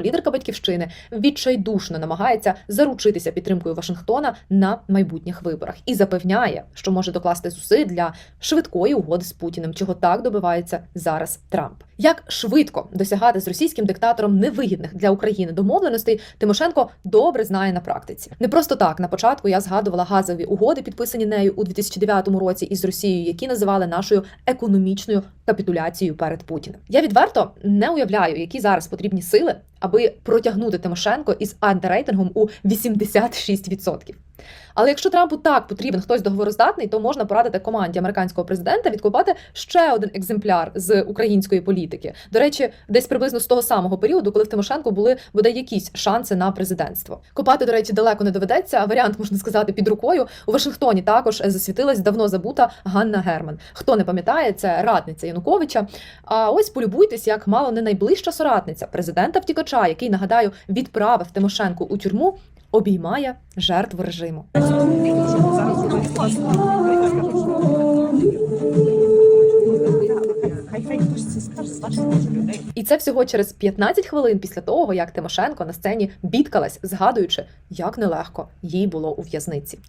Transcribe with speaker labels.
Speaker 1: Лідерка батьківщини відчайдушно намагається заручитися підтримкою Вашингтона на майбутніх виборах і запевняє, що може докласти зусиль для швидкої угоди з Путіним, чого так добивається зараз Трамп. Як швидко досягати з російським диктатором невигідних для України домовленостей, Тимошенко добре знає на практиці. Не просто так на початку я згадувала газові угоди, підписані нею у 2009 році із Росією, які називали нашою економічною капітуляцією перед Путіним. Я відверто не уявляю, які зараз потрібні сили, аби протягнути Тимошенко із антирейтингом у 86%. Але якщо Трампу так потрібен хтось договороздатний, то можна порадити команді американського президента відкопати ще один екземпляр з української політики. До речі, десь приблизно з того самого періоду, коли в Тимошенко були бодай якісь шанси на президентство. Копати, до речі, далеко не доведеться. а Варіант можна сказати під рукою. У Вашингтоні також засвітилась давно забута Ганна Герман. Хто не пам'ятає, це радниця Януковича. А ось полюбуйтесь, як мало не найближча соратниця президента втікача, який нагадаю відправив Тимошенко у тюрму, обіймає жертв режиму. І це всього через 15 хвилин після того, як Тимошенко на сцені бідкалась, згадуючи, як нелегко їй було у в'язниці.